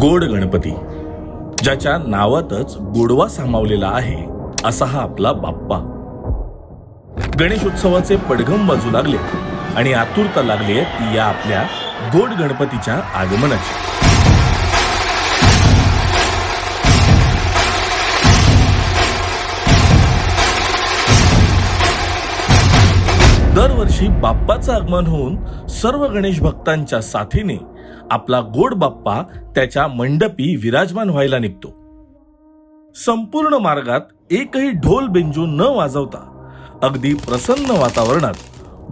गोड गणपती ज्याच्या नावातच गोडवा सामावलेला आहे असा हा आपला बाप्पा. गणेश उत्सवाचे पडघम बाजू लागले आणि आतुरता लागली ती या आपल्या गोड गणपतीच्या आगमनाची. दरवर्षी बाप्पाचं आगमन होऊन सर्व गणेश भक्तांच्या साथीने आपला गोड बाप्पा त्याच्या मंडपी विराजमान व्हायला निघतो. संपूर्ण मार्गात एकही ढोल बेंजू न वाजवता अगदी प्रसन्न वातावरणात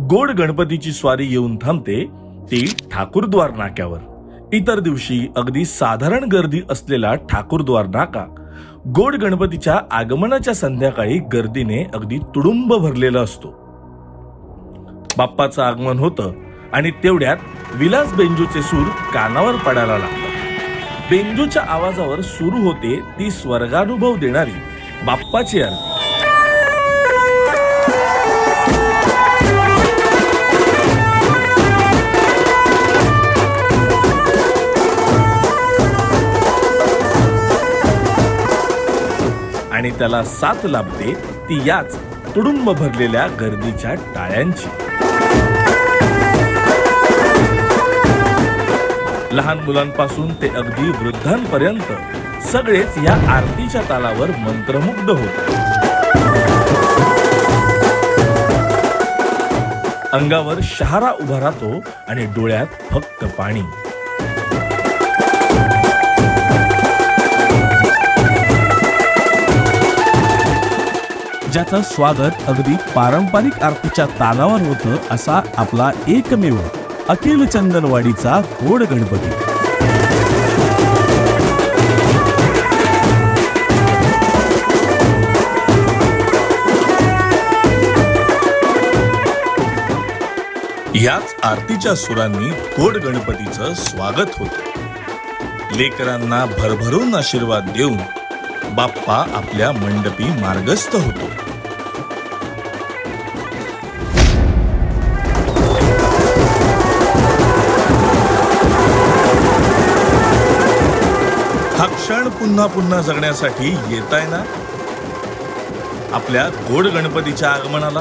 गोड गणपतीची स्वारी येऊन थांबते ती ठाकूरद्वार नाक्यावर. इतर दिवशी अगदी साधारण गर्दी असलेला ठाकूरद्वार नाका गोड गणपतीच्या आगमनाच्या संध्याकाळी गर्दीने अगदी तुडुंब भरलेला असतो. बाप्पाचं आगमन होतं आणि तेवढ्यात विलास बेंजूचे सूर कानावर पडायला लागतात. बेंजूच्या आवाजावर सुरू होते ती स्वर्गानुभव देणारी बाप्पाची आरती. आणि त्याला साथ लाभते ती याच तुडुंब भरलेल्या गर्दीच्या टाळ्यांची. लहान मुलांपासून ते अगदी वृद्धांपर्यंत सगळेच या आरतीच्या तालावर मंत्रमुग्ध होत. अंगावर शहारा उभा राहतो आणि डोळ्यात फक्त पाणी. ज्याचं स्वागत अगदी पारंपरिक आरतीच्या तालावर होतं असा आपला एकमेव अखिल चंदनवाडीचा गोड गणपती. याच आरतीच्या सुरांनी गोड गणपतीचं स्वागत होत. लेकरांना भरभरून आशीर्वाद देऊन बाप्पा आपल्या मंडपी मार्गस्थ होतो. क्षण पुन्हा पुन्हा जगण्यासाठी येत आहे ना? आपल्या गोड गणपतीच्या आगमनाला.